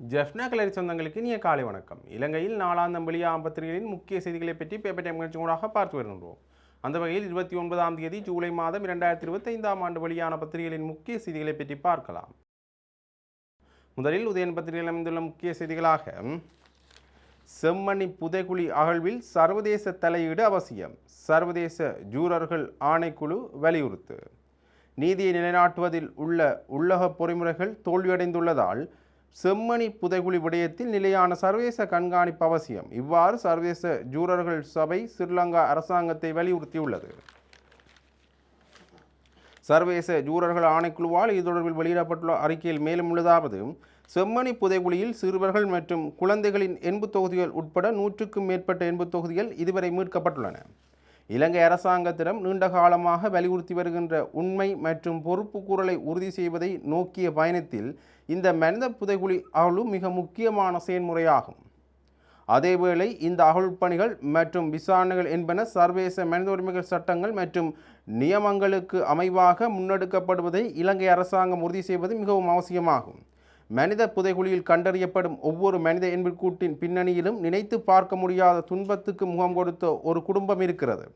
ஜெஃப்னா கலரி சொந்தங்களுக்கு இனிய காலை வணக்கம். இலங்கையில் நாலாம் வெளியாகும் பத்திரிகைகளின் முக்கிய செய்திகளை பற்றி பேப்பர் டைம் நிகழ்ச்சி ஊடாக பார்த்து வருகின்றோம். அந்த வகையில் இருபத்தி ஒன்பதாம் தேதி ஜூலை மாதம் இரண்டாயிரத்தி இருபத்தைந்தாம் ஆண்டு வெளியான பத்திரிகைகளின் முக்கிய செய்திகளை பற்றி பார்க்கலாம். முதலில் உதயன் பத்திரிகையில் அமைந்துள்ள முக்கிய செய்திகளாக செம்மணி புதைகுழி அகழ்வில் சர்வதேச தலையீடு அவசியம். சர்வதேச ஜூரர்கள் ஆணைக்குழு வலியுறுத்து. நீதியை நிலைநாட்டுவதில் உள்ள உள்ளக பொறிமுறைகள் தோல்வியடைந்துள்ளதால் செம்மணி புதைகுழி விடயத்தில் நிலையான சர்வதேச கண்காணிப்பு அவசியம். இவ்வாறு சர்வதேச ஜூரர்கள் சபை ஸ்ரீலங்கா அரசாங்கத்தை வலியுறுத்தியுள்ளது. சர்வதேச ஜூரர்கள் ஆணைக்குழுவால் இது தொடர்பில் வெளியிடப்பட்டுள்ள அறிக்கையில் மேலும் உள்ளதாவது செம்மணி புதைகுழியில் சிறுவர்கள் மற்றும் குழந்தைகளின் எண்பு தொகுதிகள் உட்பட நூற்றுக்கும் மேற்பட்ட எண்பு தொகுதிகள் இதுவரை மீட்கப்பட்டுள்ளன. இலங்கை அரசாங்கத்திடம் நீண்ட காலமாக வலியுறுத்தி வருகின்ற உண்மை மற்றும் பொறுப்பு கூறலை உறுதி செய்வதை நோக்கிய பயணத்தில் இந்த மனித புதைகுழி அகழ்வு மிக முக்கியமான செயல்முறையாகும். அதேவேளை இந்த அகழ்ப்பணிகள் மற்றும் விசாரணைகள் என்பன சர்வதேச மனித உரிமைகள் சட்டங்கள் மற்றும் நியமங்களுக்கு அமைவாக முன்னெடுக்கப்படுவதை இலங்கை அரசாங்கம் உறுதி செய்வது மிகவும் அவசியமாகும். மனித புதைகுழியில் கண்டறியப்படும் ஒவ்வொரு மனித எண்பிற்கூட்டின் பின்னணியிலும் நினைத்து பார்க்க முடியாத துன்பத்துக்கு முகம் கொடுத்த ஒரு குடும்பம் இருக்கிறது.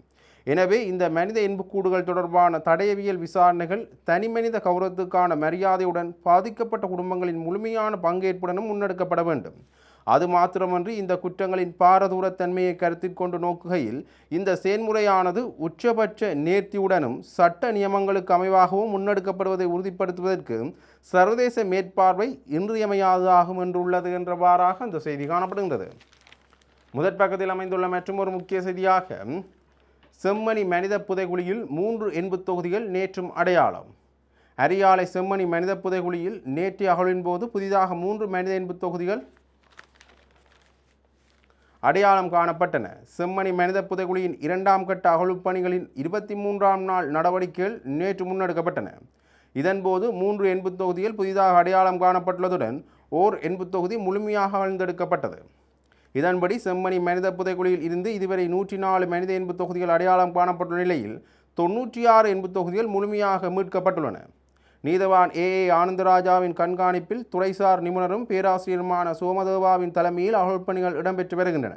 எனவே இந்த மனித எண்புக்கூடுகள் தொடர்பான தடயவியல் விசாரணைகள் தனிமனித கௌரவத்துக்கான மரியாதையுடன் பாதிக்கப்பட்ட குடும்பங்களின் முழுமையான பங்கேற்புடனும் முன்னெடுக்கப்பட வேண்டும். அது மாத்திரமன்றி இந்த குற்றங்களின் பாரதூரத்தன்மையை கருத்தில் கொண்டு நோக்குகையில் இந்த செயல்முறையானது உச்சபட்ச நேர்த்தியுடனும் சட்ட நியமங்களுக்கு அமைவாகவும் முன்னெடுக்கப்படுவதை உறுதிப்படுத்துவதற்கு சர்வதேச மேற்பார்வை இன்றியமையாததாகும் என்றுள்ளது என்றவாறாக அந்த செய்தி காணப்படுகின்றது. முதற் பக்கத்தில் அமைந்துள்ள மற்றொரு முக்கிய செய்தியாக செம்மணி மனித புதைகுழியில் மூன்று எண்பு தொகுதிகள் நேற்றும் அடையாளம். அரியாலை செம்மணி மனித புதைகுழியில் நேற்று அகழின் போது புதிதாக மூன்று மனித எண்பு தொகுதிகள் அடையாளம் காணப்பட்டன. செம்மணி மனித புதைகுழியின் இரண்டாம் கட்ட அகழ்வுப்பணிகளின் இருபத்தி மூன்றாம் நாள் நடவடிக்கைகள் நேற்று முன்னெடுக்கப்பட்டன. இதன்போது மூன்று எண்பு தொகுதிகள் புதிதாக அடையாளம் காணப்பட்டுள்ளதுடன் ஓர் எண்பு தொகுதி முழுமையாக அழுந்தெடுக்கப்பட்டது இதன்படி செம்மணி மனித புதைகுழியில் இருந்து இதுவரை நூற்றி நாலு மனித எண்பு தொகுதிகள் அடையாளம் காணப்பட்டுள்ள நிலையில் தொன்னூற்றி ஆறு எண்பு தொகுதிகள் முழுமையாக மீட்கப்பட்டுள்ளன. நீதவான் ஏ ஏ ஆனந்தராஜாவின் கண்காணிப்பில் துறைசார் நிபுணரும் பேராசிரியருமான சோமதேவாவின் தலைமையில் அகழ்ப்பணிகள் இடம்பெற்று வருகின்றன.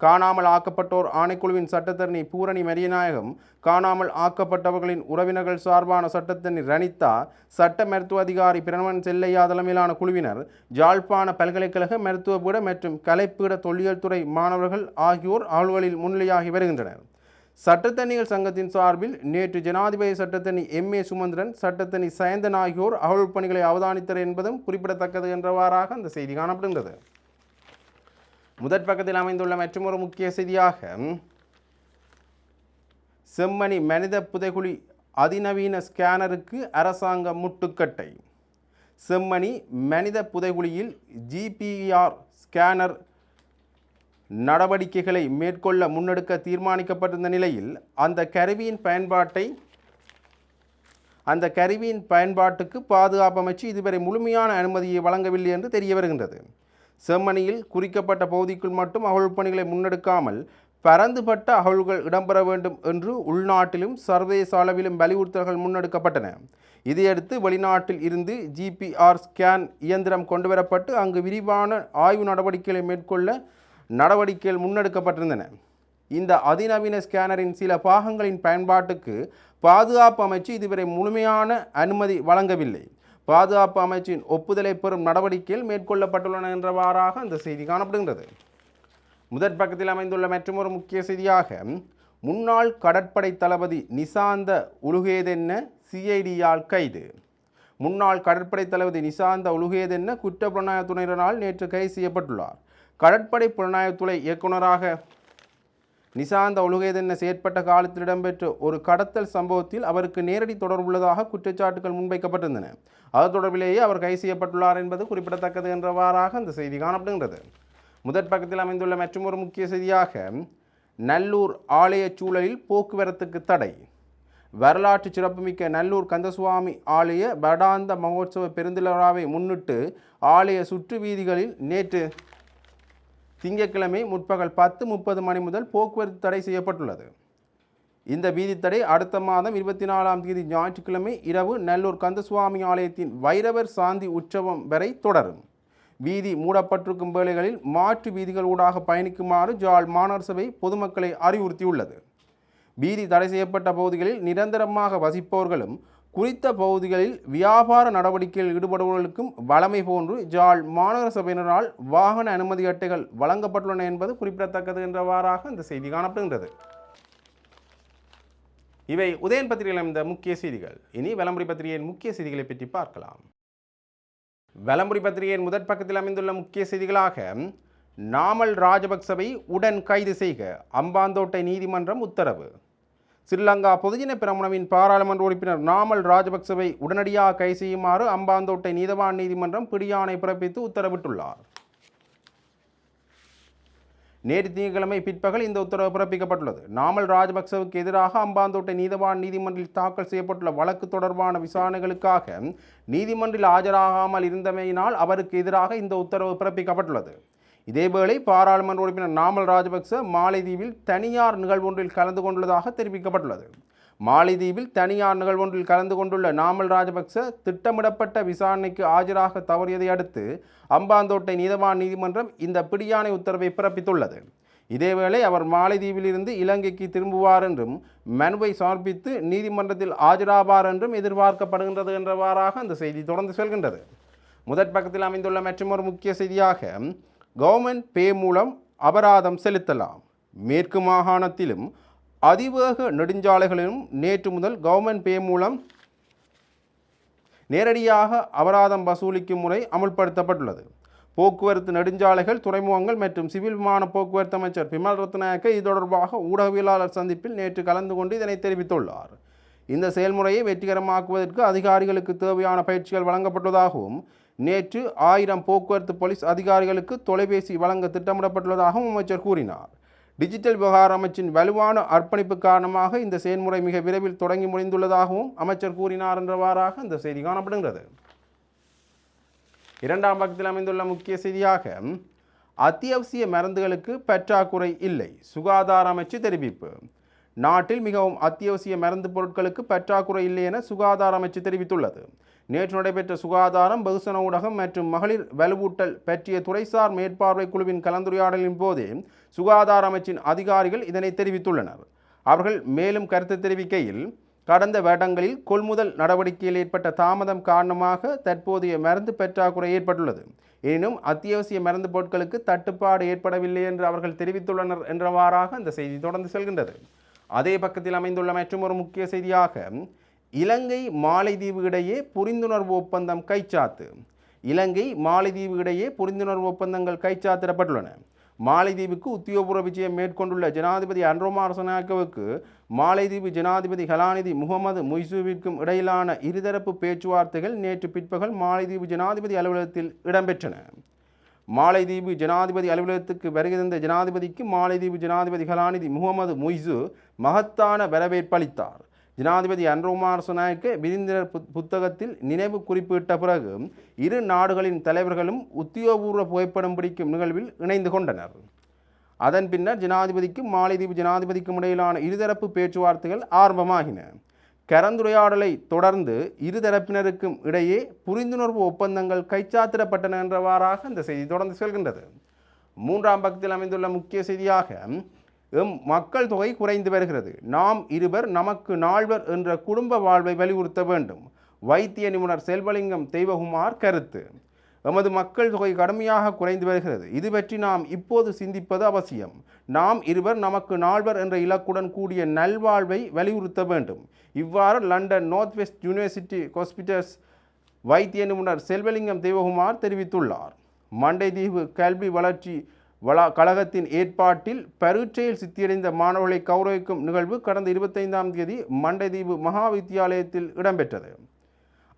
காணாமல் ஆக்கப்பட்டோர் ஆணைக்குழுவின் சட்டத்தரணி பூரணி மரியநாயகம் காணாமல் ஆக்கப்பட்டவர்களின் உறவினர்கள் சார்பான சட்டத்தரணி ரனிதா சட்ட மருத்துவ அதிகாரி பிரமன் செல்லையா தலைமையிலான குழுவினர் ஜாழ்ப்பாண பல்கலைக்கழக மருத்துவபீட மற்றும் கலைப்பீட தொல்லியல் துறை மாணவர்கள் ஆகியோர் ஆளுகளில் முன்னிலையாகி வருகின்றனர். சட்டத்தணிகள் சங்கத்தின் சார்பில் நேற்று ஜனாதிபதி சட்டத்தணி எம் ஏ சுமந்திரன் சட்டத்தணி சயந்தன் ஆகியோர் அகழ்வு பணிகளை அவதானித்தர் என்பதும் குறிப்பிடத்தக்கது என்றவாறாக அந்த செய்தி காணப்படுகின்றது. முதற் பக்கத்தில் அமைந்துள்ள மற்றொரு முக்கிய செய்தியாக செம்மணி மனித புதைகுழி அதிநவீன ஸ்கேனருக்கு அரசாங்க முட்டுக்கட்டை. செம்மணி மனித புதைகுழியில் ஜிபிஆர் ஸ்கேனர் நடவடிக்கைகளை மேற்கொள்ள முன்னெடுக்க தீர்மானிக்கப்பட்டிருந்த நிலையில் அந்த கருவியின் பயன்பாட்டை அந்த கருவியின் பயன்பாட்டுக்கு பாதுகாப்பு அமைச்சு இதுவரை முழுமையான அனுமதியை வழங்கவில்லை என்று தெரிய வருகின்றது. செம்மணியில் குறிக்கப்பட்ட பகுதிக்குள் மட்டும் அகழ்வு பணிகளை முன்னெடுக்காமல் பரந்துபட்ட அகழ்வுகள் இடம்பெற வேண்டும் என்று உள்நாட்டிலும் சர்வதேச அளவிலும் வலியுறுத்தல்கள் முன்னெடுக்கப்பட்டன. இதையடுத்து வெளிநாட்டில் இருந்து ஜிபிஆர் ஸ்கேன் இயந்திரம் கொண்டுவரப்பட்டு அங்கு விரிவான ஆய்வு நடவடிக்கைகளை மேற்கொள்ள நடவடிக்கைகள் முன்னெடுக்கப்பட்டிருந்தன. இந்த அதிநவீன ஸ்கேனரின் சில பாகங்களின் பயன்பாட்டுக்கு பாதுகாப்பு அமைச்சு இதுவரை முழுமையான அனுமதி வழங்கவில்லை. பாதுகாப்பு அமைச்சின் ஒப்புதலை பெறும் நடவடிக்கைகள் மேற்கொள்ளப்பட்டுள்ளன என்றவாறாக அந்த செய்தி காணப்படுகின்றது. முதற் பக்கத்தில் அமைந்துள்ள மற்றொரு முக்கிய செய்தியாக முன்னாள் கடற்படை தளபதி நிசாந்த உலுகேதென்ன சிஐடியால் கைது. முன்னாள் கடற்படை தளபதி நிசாந்த உலுகேதென்ன குற்ற புலனாய்வுத்துறையினரால் நேற்று கைது செய்யப்பட்டுள்ளார். கடற்படை புலனாய்வுத்துறை இயக்குநராக நிசாந்த ஒழுகைதென்ன செயற்பட்ட காலத்தில் இடம்பெற்ற ஒரு கடத்தல் சம்பவத்தில் அவருக்கு நேரடி தொடர்புள்ளதாக குற்றச்சாட்டுகள் முன்வைக்கப்பட்டிருந்தன. அது தொடர்பிலேயே அவர் கைது செய்யப்பட்டுள்ளார் என்பது குறிப்பிடத்தக்கது என்றவாறாக அந்த செய்தி காணப்படுகின்றது. முதற் பக்கத்தில் அமைந்துள்ள மற்றொரு முக்கிய செய்தியாக நல்லூர் ஆலய சூழலில் போக்குவரத்துக்கு தடை. வரலாற்று சிறப்புமிக்க நல்லூர் கந்தசுவாமி ஆலய வடாந்த மகோத்சவ பெருந்திழாவை முன்னிட்டு ஆலய சுற்று வீதிகளில் நேற்று திங்கட்கிழமை முற்பகல் பத்து முப்பது மணி முதல் போக்குவரத்து தடை செய்யப்பட்டுள்ளது. இந்த வீதித்தடை அடுத்த மாதம் இருபத்தி நாலாம் தேதி ஞாயிற்றுக்கிழமை இரவு நல்லூர் கந்தசுவாமி ஆலயத்தின் வைரவர் சாந்தி உற்சவம் வரை தொடரும். வீதி மூடப்பட்டிருக்கும் வேளைகளில் மாற்று வீதிகள் ஊடாக பயணிக்குமாறு ஜாழ் மாணவர் சபை பொதுமக்களை அறிவுறுத்தியுள்ளது. வீதி தடை செய்யப்பட்ட பகுதிகளில் நிரந்தரமாக வசிப்பவர்களும் குறித்த பகுதிகளில் வியாபார நடவடிக்கையில் ஈடுபடுபவர்களுக்கும் வழமை போன்று ஜாழ் மாநகர சபையினரால் வாகன அனுமதி அட்டைகள் வழங்கப்பட்டுள்ளன என்பது குறிப்பிடத்தக்கது என்றவாறாக இந்த செய்தி காணப்படுகின்றது. இவை உதயன் பத்திரிகையில் அமைந்த முக்கிய செய்திகள். இனி வலம்புரி பத்திரிகையின் முக்கிய செய்திகளை பற்றி பார்க்கலாம். வலம்புரி பத்திரிகையின் முதற் பக்கத்தில் அமைந்துள்ள முக்கிய செய்திகளாக நாமல் ராஜபக்சவை உடன் கைது செய்க அம்பாந்தோட்டை நீதிமன்றம் உத்தரவு. ஸ்ரீலங்கா பொதுஜன பிரமுனவின் பாராளுமன்ற உறுப்பினர் நாமல் ராஜபக்சவை உடனடியாக கை செய்யுமாறு அம்பாந்தோட்டை நீதவான் நீதிமன்றம் பிடியாணை பிறப்பித்து உத்தரவிட்டுள்ளார். நேற்று திங்கட்கிழமை பிற்பகல் இந்த உத்தரவு பிறப்பிக்கப்பட்டுள்ளது. நாமல் ராஜபக்சவுக்கு எதிராக அம்பாந்தோட்டை நீதவான் நீதிமன்றில் தாக்கல் செய்யப்பட்டுள்ள வழக்கு தொடர்பான விசாரணைகளுக்காக நீதிமன்றில் ஆஜராகாமல் இருந்தமையினால் அவருக்கு எதிராக இந்த உத்தரவு பிறப்பிக்கப்பட்டுள்ளது. இதேவேளை பாராளுமன்ற உறுப்பினர் நாமல் ராஜபக்ச மாலைதீவில் தனியார் நிகழ்வொன்றில் கலந்து கொண்டுள்ளதாக தெரிவிக்கப்பட்டுள்ளது. மாலைதீவில் தனியார் நிகழ்வொன்றில் கலந்து கொண்டுள்ள நாமல் ராஜபக்ச திட்டமிடப்பட்ட விசாரணைக்கு ஆஜராக தவறியதை அடுத்து அம்பாந்தோட்டை நீதவான் நீதிமன்றம் இந்த பிடியாணை உத்தரவை பிறப்பித்துள்ளது. இதேவேளை அவர் மாலைதீவிலிருந்து இலங்கைக்கு திரும்புவார் என்றும் மனுவை சமர்ப்பித்து நீதிமன்றத்தில் ஆஜராவார் என்றும் எதிர்பார்க்கப்படுகின்றது என்றவாறாக அந்த செய்தி தொடர்ந்து செல்கின்றது. முதற் பக்கத்தில் அமைந்துள்ள மற்றொரு முக்கிய செய்தியாக கவர்மெண்ட் பே மூலம் அபராதம் செலுத்தலாம். மேற்கு மாகாணத்திலும் அதிவேக நெடுஞ்சாலைகளிலும் நேற்று முதல் கவர்மெண்ட் பே மூலம் நேரடியாக அபராதம் வசூலிக்கும் முறை அமுல்படுத்தப்பட்டுள்ளது. போக்குவரத்து நெடுஞ்சாலைகள் துறைமுகங்கள் மற்றும் சிவில் விமான போக்குவரத்து அமைச்சர் பிமல் ரத்நாயக்க இது தொடர்பாக ஊடகவியலாளர் சந்திப்பில் நேற்று கலந்து கொண்டு இதனை தெரிவித்துள்ளார். இந்த செயல்முறையை வெற்றிகரமாக்குவதற்கு அதிகாரிகளுக்கு தேவையான பயிற்சிகள் வழங்கப்பட்டதாகவும் நேற்று ஆயிரம் போக்குவரத்து போலீஸ் அதிகாரிகளுக்கு தொலைபேசி வழங்க திட்டமிடப்பட்டுள்ளதாகவும் அமைச்சர் கூறினார். டிஜிட்டல் விவகார அமைச்சின் வலுவான அர்ப்பணிப்பு காரணமாக இந்த செயல்முறை மிக விரைவில் தொடங்கி முடிந்துள்ளதாகவும் அமைச்சர் கூறினார் என்றவாறாக இந்த செய்தி காணப்படுகிறது. இரண்டாம் பக்கத்தில் அமைந்துள்ள முக்கிய செய்தியாக அத்தியாவசிய மருந்துகளுக்கு பற்றாக்குறை இல்லை சுகாதார அமைச்சு தெரிவிப்பு. நாட்டில் மிகவும் அத்தியாவசிய மருந்து பொருட்களுக்கு பற்றாக்குறை இல்லை என சுகாதார அமைச்சு தெரிவித்துள்ளது. நேற்று நடைபெற்ற சுகாதாரம் பகுசன ஊடகம் மற்றும் மகளிர் வலுவூட்டல் பற்றிய துறைசார் மேற்பார்வை குழுவின் கலந்துரையாடலின் போதே சுகாதார அமைச்சின் அதிகாரிகள் இதனை தெரிவித்துள்ளனர். அவர்கள் மேலும் கருத்து தெரிவிக்கையில் கடந்த வருடங்களில் கொள்முதல் நடவடிக்கையில் ஏற்பட்ட தாமதம் காரணமாக தற்போதைய மருந்து பற்றாக்குறை ஏற்பட்டுள்ளது. எனினும் அத்தியாவசிய மருந்து பொருட்களுக்கு தட்டுப்பாடு ஏற்படவில்லை என்று அவர்கள் தெரிவித்துள்ளனர் என்றவாறாக அந்த செய்தி தொடர்ந்து செல்கின்றது. அதே பக்கத்தில் அமைந்துள்ள மற்றும் ஒரு முக்கிய செய்தியாக இலங்கை மாலைதீவு இடையே புரிந்துணர்வு ஒப்பந்தம் கைச்சாத்து. இலங்கை மாலைதீவு இடையே புரிந்துணர்வு ஒப்பந்தங்கள் கைச்சாத்திடப்பட்டுள்ளன. மாலைதீவுக்கு உத்தியோகபூர்வ விஜயம் மேற்கொண்டுள்ள ஜனாதிபதி அன்றோமாரசனாக்கவுக்கு மாலைதீவு ஜனாதிபதி கலாநிதி முகமது முய்சுவிற்கும் இடையிலான இருதரப்பு பேச்சுவார்த்தைகள் நேற்று பிற்பகல் மாலைதீவு ஜனாதிபதி அலுவலகத்தில் இடம்பெற்றன. மாலைதீவு ஜனாதிபதி அலுவலகத்துக்கு வருகை தந்த ஜனாதிபதிக்கு மாலைதீவு ஜனாதிபதி கலாநிதி முகமது முய்சு மகத்தான வரவேற்பளித்தார் ஜனாதிபதி அன்ரோமார் சுனாய்க்கு விருந்தினர் புத்- புத்தகத்தில் நினைவு குறிப்பிட்ட பிறகு இரு நாடுகளின் தலைவர்களும் உத்தியோகபூர்வ புகைப்படம் பிடிக்கும் நிகழ்வில் இணைந்து கொண்டனர். அதன் பின்னர் ஜனாதிபதிக்கும் மாலைதீவு ஜனாதிபதிக்கும் இடையிலான இருதரப்பு பேச்சுவார்த்தைகள் ஆரம்பமாகின. கலந்துரையாடலை தொடர்ந்து இருதரப்பினருக்கும் இடையே புரிந்துணர்வு ஒப்பந்தங்கள் கைச்சாத்திடப்பட்டன என்றவாறாக இந்த செய்தி தொடர்ந்து செல்கின்றது. மூன்றாம் பக்கத்தில் அமைந்துள்ள முக்கிய செய்தியாக எம் மக்கள் தொகை குறைந்து வருகிறது. நாம் இருவர் நமக்கு நால்வர் என்ற குடும்ப வாழ்வை வலியுறுத்த வேண்டும். வைத்திய நிபுணர் செல்வலிங்கம் தெய்வகுமார் கருத்து. எமது மக்கள் தொகை கடுமையாக குறைந்து வருகிறது. இது பற்றி நாம் இப்போது சிந்திப்பது அவசியம். நாம் இருவர் நமக்கு நால்வர் என்ற இலக்குடன் கூடிய நல்வாழ்வை வலியுறுத்த வேண்டும். இவ்வாறு London north west university hospitals வைத்திய நிபுணர் செல்வலிங்கம் தெய்வகுமார் தெரிவித்துள்ளார். மண்டை தீவு கல்வி வளர்ச்சி வளா கழகத்தின் ஏற்பாட்டில் பரீட்சையில் சித்தியடைந்த மாணவர்களை கௌரவிக்கும் நிகழ்வு கடந்த இருபத்தைந்தாம் தேதி மண்டைதீவு மகா வித்தியாலயத்தில் இடம்பெற்றது.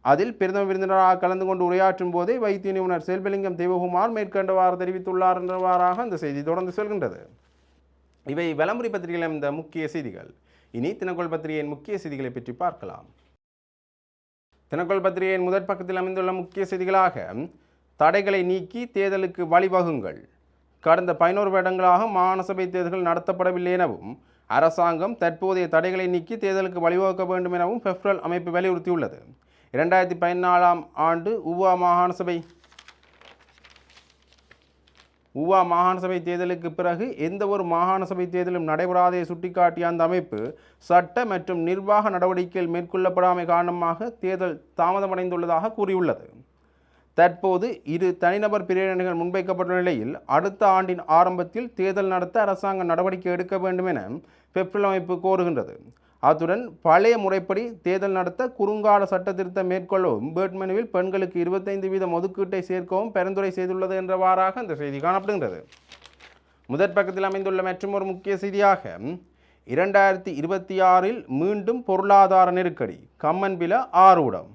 அதில் பிரதம விருந்தினராக கலந்து கொண்டு உரையாற்றும் போதே வைத்திய நிபுணர் செல்வலிங்கம் தேவகுமார் மேற்கண்டவாறு தெரிவித்துள்ளார் என்றவாறாக அந்த செய்தி தொடர்ந்து செல்கின்றது. இவை விளம்பரி பத்திரிகையில் இந்த முக்கிய செய்திகள். இனி தினக்கோள் பத்திரிகையின் முக்கிய செய்திகளை பற்றி பார்க்கலாம். தினக்கோள் பத்திரிகையின் முதற் பக்கத்தில் அமைந்துள்ள முக்கிய செய்திகளாக தடைகளை நீக்கி தேர்தலுக்கு வழிவகுங்கள். கடந்த பதினோரு வருடங்களாக மாகாணசபை தேர்தல்கள் நடத்தப்படவில்லை எனவும் அரசாங்கம் தற்போதைய தடைகளை நீக்கி தேர்தலுக்கு வழிவகுக்க வேண்டும் எனவும் பெப்ரல் அமைப்பு வலியுறுத்தியுள்ளது. இரண்டாயிரத்தி பதினாலாம் ஆண்டு உவா மாகாண சபை உவா மாகாண சபை தேர்தலுக்கு பிறகு எந்த ஒரு மாகாண சபை தேர்தலும் நடைபெறாதே சுட்டிக்காட்டிய அந்த அமைப்பு சட்ட மற்றும் நிர்வாக நடவடிக்கைகள் மேற்கொள்ளப்படாமை காரணமாக தேர்தல் தாமதமடைந்துள்ளதாக கூறியுள்ளது. தற்போது இரு தனிநபர் பிரிவினர்கள் முன்வைக்கப்பட்டுள்ள நிலையில் அடுத்த ஆண்டின் ஆரம்பத்தில் தேர்தல் நடத்த அரசாங்கம் நடவடிக்கை எடுக்க வேண்டும் என பெப்ரல் அமைப்பு கோருகின்றது. அத்துடன் பழைய முறைப்படி தேர்தல் நடத்த குறுங்கால சட்டத்திருத்தம் மேற்கொள்ளவும் பேட்மனுவில் பெண்களுக்கு இருபத்தைந்து வீதம் ஒதுக்கீட்டை சேர்க்கவும் பரிந்துரை செய்துள்ளது என்றவாறாக இந்த செய்தி காணப்படுகின்றது. முதற் பக்கத்தில் அமைந்துள்ள மற்றொரு முக்கிய செய்தியாக இரண்டாயிரத்தி இருபத்தி ஆறில் மீண்டும் பொருளாதார நெருக்கடி கம்மன்பில ஆரூடம்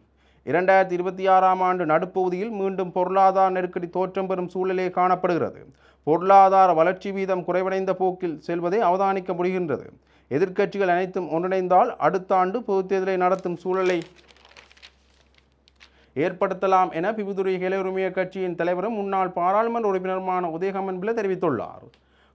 இரண்டாயிரத்தி இருபத்தி ஆறாம் ஆண்டு நடுப்பகுதியில் மீண்டும் பொருளாதார நெருக்கடி தோற்றம் பெறும் சூழலே காணப்படுகிறது. பொருளாதார வளர்ச்சி வீதம் குறைவடைந்த போக்கில் செல்வதை அவதானிக்க முடிகின்றது. எதிர்க்கட்சிகள் அனைத்தும் ஒன்றிணைந்தால் அடுத்த ஆண்டு பொதுத் தேர்தலை நடத்தும் சூழலை ஏற்படுத்தலாம் என பிபுதுரை இளையுரிமைய கட்சியின் தலைவரும் முன்னாள் பாராளுமன்ற உறுப்பினருமான உதயகமன் பிள்ளை தெரிவித்துள்ளார்.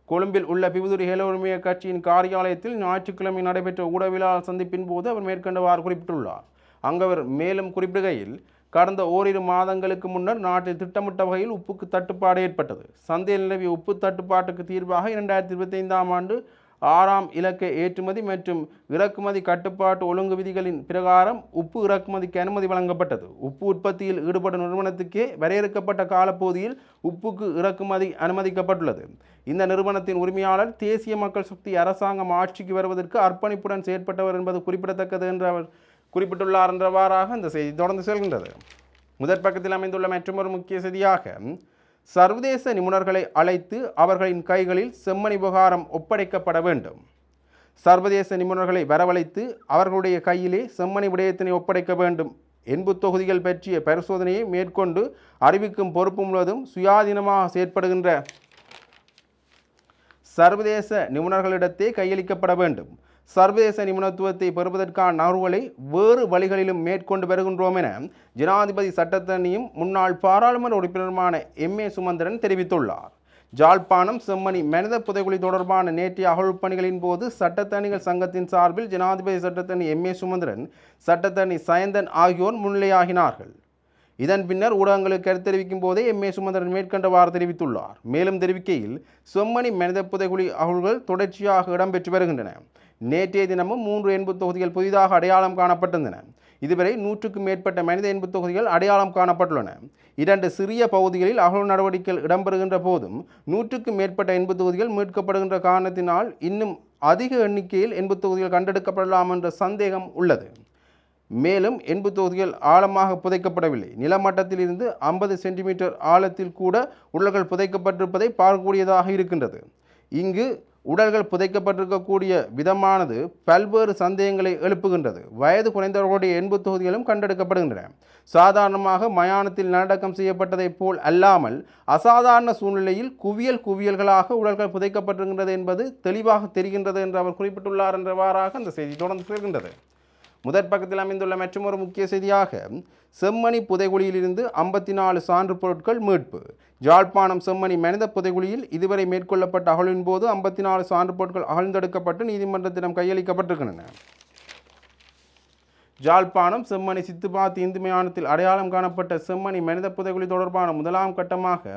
கொழும்பில் உள்ள பிபுதுரி இளையுரிமைய கட்சியின் காரியாலயத்தில் ஞாயிற்றுக்கிழமை நடைபெற்ற ஊடகவியலாளர் சந்திப்பின் போது அவர் மேற்கண்டவாறு குறிப்பிட்டுள்ளார். அங்கவர் மேலும் குறிப்பிடுகையில் கடந்த ஓரிரு மாதங்களுக்கு முன்னர் நாட்டில் திட்டமிட்ட வகையில் உப்புக்கு தட்டுப்பாடு ஏற்பட்டது. சந்தையில் நிலவிய உப்பு தட்டுப்பாட்டுக்கு தீர்வாக இரண்டாயிரத்தி இருபத்தைந்தாம் ஆண்டு ஆறாம் இலக்க ஏற்றுமதி மற்றும் இறக்குமதி கட்டுப்பாட்டு ஒழுங்கு விதிகளின் பிரகாரம் உப்பு இறக்குமதிக்கு அனுமதி வழங்கப்பட்டது. உப்பு உற்பத்தியில் ஈடுபடும் நிறுவனத்துக்கே வரையறுக்கப்பட்ட காலப்பகுதியில் உப்புக்கு இறக்குமதி அனுமதிக்கப்பட்டுள்ளது. இந்த நிறுவனத்தின் உரிமையாளர் தேசிய மக்கள் சக்தி அரசாங்கம் ஆட்சிக்கு வருவதற்கு அர்ப்பணிப்புடன் செயற்பட்டவர் என்பது குறிப்பிடத்தக்கது என்று அவர் குறிப்பிட்டுள்ளார் என்றவாறாக இந்த செய்தி தொடர்ந்து செல்கின்றது. முதற் பக்கத்தில் அமைந்துள்ள மற்றொரு முக்கிய செய்தியாக சர்வதேச நிபுணர்களை அழைத்து அவர்களின் கைகளில் செம்மணி விவகாரம் ஒப்படைக்கப்பட வேண்டும். சர்வதேச நிபுணர்களை வரவழைத்து அவர்களுடைய கையிலே செம்மணி விடயத்தினை ஒப்படைக்க வேண்டும் என்பு தொகுதிகள் பற்றிய பரிசோதனையை மேற்கொண்டு அறிவிக்கும் பொறுப்பு முழுவதும் சுயாதீனமாக செயற்படுகின்ற சர்வதேச நிபுணர்களிடத்தே கையளிக்கப்பட வேண்டும். சர்வதேச நிபுணத்துவத்தை பெறுவதற்கான நகர்வுகளை வேறு வழிகளிலும் மேற்கொண்டு வருகின்றோம் என ஜனாதிபதி சட்டத்தனியும் முன்னாள் பாராளுமன்ற உறுப்பினருமான எம் ஏ சுமந்திரன் தெரிவித்துள்ளார். ஜாழ்ப்பாணம் செம்மணி மனித புதைகுழி தொடர்பான நேற்றைய அகழ்வு பணிகளின் போது சட்டத்தணிகள் சங்கத்தின் சார்பில் ஜனாதிபதி சட்டத்தணி எம் ஏ சுமந்திரன் சட்டத்தணி சயந்தன் ஆகியோர் முன்னிலையாகினார்கள். இதன் பின்னர் ஊடகங்களுக்கு கருத்து தெரிவிக்கும் போதே எம் ஏ சுமந்திரன் மேற்கண்டவாறு தெரிவித்துள்ளார். மேலும் தெரிவிக்கையில் செம்மணி மனித புதைகுழி அகழ்வுகள் தொடர்ச்சியாக இடம்பெற்று வருகின்றன. நேற்றைய தினமும் மூன்று எண்பு தொகுதிகள் புதிதாக அடையாளம் காணப்பட்டிருந்தன. இதுவரை நூற்றுக்கும் மேற்பட்ட மனித எண்பு தொகுதிகள் அடையாளம் காணப்பட்டுள்ளன. இரண்டு சிறிய பகுதிகளில் அகழ்வு நடவடிக்கைகள் இடம்பெறுகின்ற போதும் நூற்றுக்கும் மேற்பட்ட எண்பு தொகுதிகள் மீட்கப்படுகின்ற காரணத்தினால் இன்னும் அதிக எண்ணிக்கையில் எண்பு தொகுதிகள் கண்டெடுக்கப்படலாம் என்ற சந்தேகம் உள்ளது. மேலும் எண்பு தொகுதிகள் ஆழமாக புதைக்கப்படவில்லை. நிலமட்டத்தில் இருந்து ஐம்பது சென்டிமீட்டர் ஆழத்தில் கூட உடல்கள் புதைக்கப்பட்டிருப்பதை பார்க்கக்கூடியதாக இருக்கின்றது. இங்கு உடல்கள் புதைக்கப்பட்டிருக்கக்கூடிய விதமானது பல்வேறு சந்தேகங்களை எழுப்புகின்றது. வயது குறைந்தவர்களுடைய எண்பு தொகுதிகளும் கண்டெடுக்கப்படுகின்றன. சாதாரணமாக மயானத்தில் நல்லடக்கம் செய்யப்பட்டதைப் போல் அல்லாமல் அசாதாரண சூழ்நிலையில் குவியல் குவியல்களாக உடல்கள் புதைக்கப்பட்டிருக்கின்றது என்பது தெளிவாக தெரிகின்றது என்று அவர் குறிப்பிட்டுள்ளார் என்றவாறாக அந்த செய்தி தொடர்ந்து செல்கின்றது. முதற் பக்கத்தில் அமைந்துள்ள மற்றொரு முக்கிய செய்தியாக செம்மணி புதைகுழியிலிருந்து ஐம்பத்தி நாலு சான்று பொருட்கள் மீட்பு. ஜாழ்ப்பாணம் செம்மணி மனித புதைகுழியில் இதுவரை மேற்கொள்ளப்பட்ட அகழ்வின் போது ஐம்பத்தி நாலு சான்று பொருட்கள் அகழ்ந்தெடுக்கப்பட்டு நீதிமன்றத்திடம் கையளிக்கப்பட்டிருக்கின்றன. ஜாழ்ப்பாணம் செம்மணி சித்துபாத் இந்து மயானத்தில் அடையாளம் காணப்பட்ட செம்மணி மனித புதைகுழி தொடர்பான முதலாம் கட்டமாக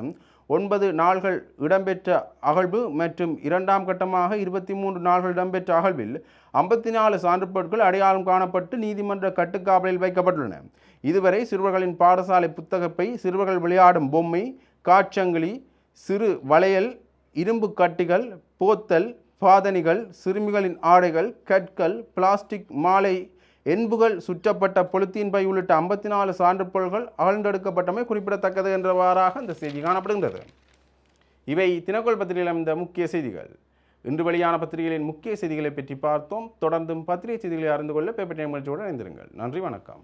ஒன்பது நாள்கள் இடம்பெற்ற அகழ்வு மற்றும் இரண்டாம் கட்டமாக இருபத்தி மூன்று நாள்கள் இடம்பெற்ற அகழ்வில் ஐம்பத்தி நாலு சான்று பொருட்கள் அடையாளம் காணப்பட்டு நீதிமன்ற கட்டுக்காவலில் வைக்கப்பட்டுள்ளன. இதுவரை சிறுவர்களின் பாடசாலை புத்தகப்பை சிறுவர்கள் விளையாடும் பொம்மை காட்சங்கிலி சிறு வளையல் இரும்பு கட்டிகள் போத்தல் பாதணிகள் சிறுமிகளின் ஆடைகள் கற்கள் பிளாஸ்டிக் மாலை என்புகள் சுற்றப்பட்ட பொலித்தீன் பை உள்ளிட்ட ஐம்பத்தி நாலு சான்றுப்பொருள்கள் அகழ்ந்தெடுக்கப்பட்டமை குறிப்பிடத்தக்கது என்றவாறாக இந்த செய்தி காணப்படுகின்றது. இவை தினக்கோள் பத்திரிகையில் அமைந்த முக்கிய செய்திகள். இன்று வெளியான பத்திரிகைகளின் முக்கிய செய்திகளை பற்றி பார்த்தோம். தொடர்ந்தும் பத்திரிகை செய்திகளை அறிந்து கொள்ள பேப்பர் நிகழ்ச்சியோடு இணைந்திருங்கள். நன்றி வணக்கம்.